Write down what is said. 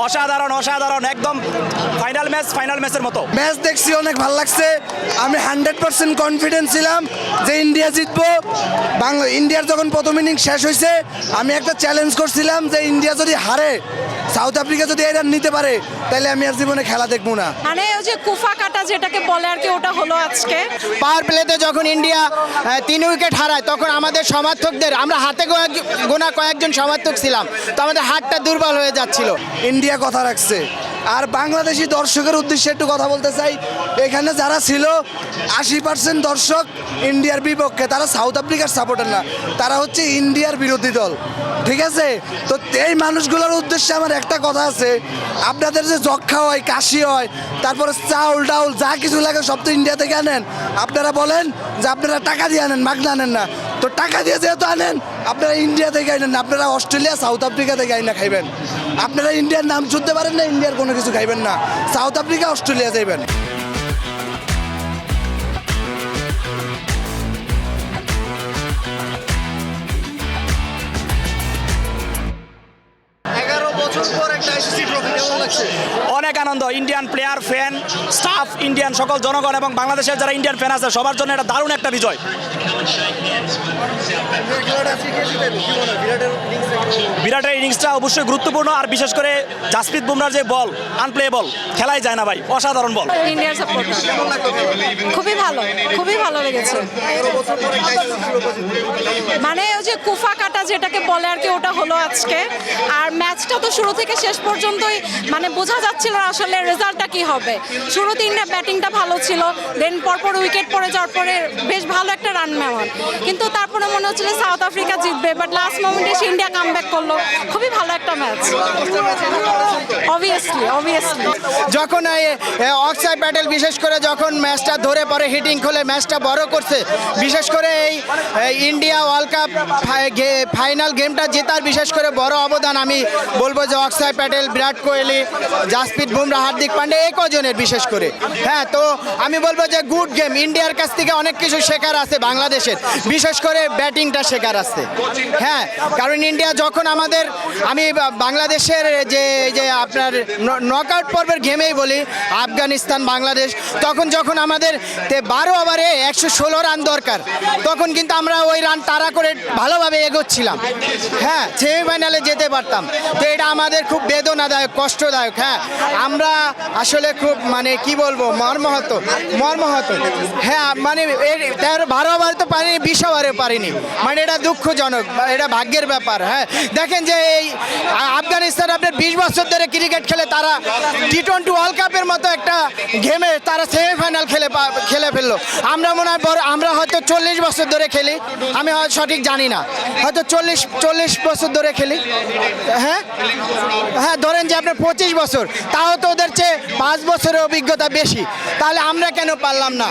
অসাধারণ অসাধারণ একদম ফাইনাল ম্যাচ ফাইনাল ম্যাচের মতো। ম্যাচ দেখছি অনেক ভালো লাগছে। আমি হান্ড্রেড পার্সেন্ট কনফিডেন্স ছিলাম যে ইন্ডিয়া জিতবো। বাংলা ইন্ডিয়ার যখন প্রথম ইনিংস শেষ হয়েছে আমি একটা চ্যালেঞ্জ করছিলাম যে ইন্ডিয়া যদি হারে সাউথ আফ্রিকা যদি এই রান নিতে পারে তাহলে আমি আর জীবনে খেলা দেখব না। মানে ওই যে কুফা কাটা যেটাকে বলে আর কি ওটা হলো আজকে। পাওয়ার প্লেতে যখন ইন্ডিয়া তিন উইকেট হারায় তখন আমাদের সমর্থকদের আমরা হাতে গোনা কয়েকজন সমর্থক ছিলাম তো আমাদের হাতটা দুর্বল হয়ে যাচ্ছিল। ইন্ডিয়া কথা রাখছে। আর বাংলাদেশি দর্শকের উদ্দেশ্যে একটু কথা বলতে চাই। এখানে যারা ছিল, আশি পার্সেন্ট দর্শক ইন্ডিয়ার বিপক্ষে, তারা সাউথ আফ্রিকার সাপোর্টার না। তারা হচ্ছে ইন্ডিয়ার বিরোধী দল। ঠিক আছে? তো এই মানুষগুলোর উদ্দেশ্যে আমার একটা কথা আছে। আপনাদের যে যক্ষা হয়, কাশি হয়, তারপরে চাউল ডাউল যা কিছু লাগে সব তো ইন্ডিয়া থেকে আনেন। আপনারা বলেন যে আপনারা টাকা দিয়ে আনেন, মাগনা আনেন না। তো টাকা দিয়ে যেহেতু আনেন, আপনারা ইন্ডিয়া থেকে আনেন আপনারা অস্ট্রেলিয়া সাউথ আফ্রিকা থেকে আইনা খাইবেন। আপনারা ইন্ডিয়ার নাম শুনতে পারেন না ইন্ডিয়ার কোনো কিছু খাইবেন না। সাউথ আফ্রিকা অস্ট্রেলিয়া যাইবেন। অনেক আনন্দ Indian player fan staff Indian সকল জনগণ এবং বাংলাদেশের যারা ইন্ডিয়ান ফ্যান আছে, সবার জন্য এটা দারুণ একটা বিজয়। বিরাটের ইনিংসটা অবশ্যই গুরুত্বপূর্ণ, আর বিশেষ করে জাসপ্রীত বুমরার যে বল আনপ্লেয়েবল খেলাই যায় না ভাই, অসাধারণ বল। ইন্ডিয়ার খুবই ভালো খুবই ভালো লেগেছে। মানে ওই যে কুফা কাটা যেটাকে বলে আর কি, ওটা হলো আজকে। আর ম্যাচটা তো শুরু থেকে শেষ পর্যন্তই মানে বোঝা যাচ্ছিল আসলে রেজাল্টটা কি হবে। শুরুতে ইন্ডিয়া ব্যাটিংটা ভালো ছিল দেন পরপর উইকেট পড়ে যাওয়ার পরে বেশ ভালো একটা রান নেওয়ার কিন্তু তারপরে মনে হচ্ছিল সাউথ আফ্রিকা জিতবে বাট লাস্ট মোমেন্টে এসে ইন্ডিয়া কাম করল। খুবই ভালো একটা ম্যাচ অবভিয়াসলি অবভিয়াসলি যখন অক্সাই প্যাটেল বিশেষ করে যখন ম্যাচটা ধরে পরে হিটিং খোলে ম্যাচটা বড় করছে, বিশেষ করে এই এই ইন্ডিয়া ওয়ার্ল্ড কাপ ফাইনাল গেমটা জেতার বিশেষ করে বড় অবদান আমি বলব যে অক্সাই প্যাটেল বিরাট কোহলি, জাসপ্রীত বুমরা, হার্দিক পান্ডে এই কজনের বিশেষ করে। হ্যাঁ তো আমি বলব যে গুড গেম ইন্ডিয়ার কাছ থেকে অনেক কিছু শেখার আছে বাংলাদেশের। বিশেষ করে ব্যাটিংটা শেখার আছে। হ্যাঁ কারণ ইন্ডিয়া যখন আমাদের, আমি বাংলাদেশের যে যে আপনার নক আউট পর্বের গেমেই বলি, আফগানিস্তান, বাংলাদেশ, তখন যখন আমাদের বারো ওভারে একশো ষোলো রান দরকার, তখন কিন্তু আমরা ওই রান তাড়া করে ভালোভাবে এগোচ্ছিলাম। হ্যাঁ সেমিফাইনালে যেতে পারতাম। তো এটা আমাদের খুব বেদনাদায়ক, কষ্টদায়ক হ্যাঁ। আমরা আসলে খুব মানে কি বলব, মর্মাহত মর্মাহত। হ্যাঁ মানে তেরো, বারো ওভার তো পারিনি, বিশ ওভারে পারিনি। মানে এটা দুঃখজনক এটা ভাগ্যের ব্যাপার হ্যাঁ। দেখেন যে এই আফগানিস্তান আপনার বিশ বছর ধরে ক্রিকেট খেলে, তারা টি টোয়েন্টি ওয়ার্ল্ড কাপের মতো একটা গেমে তারা সেমিফাইনাল খেলে খেলে ফেলল। আমরা মনে হয় আমরা হয়তো চল্লিশ বছর ধরে খেলি, আমি হয়তো সঠিক জানি না। হয়তো চল্লিশ চল্লিশ বছর ধরে খেলি হ্যাঁ? হ্যাঁ ধরেন যে আপনার পঁচিশ বছর, তাও তো ওদের চেয়ে পাঁচ বছরের অভিজ্ঞতা বেশি। তাহলে আমরা কেন পারলাম না?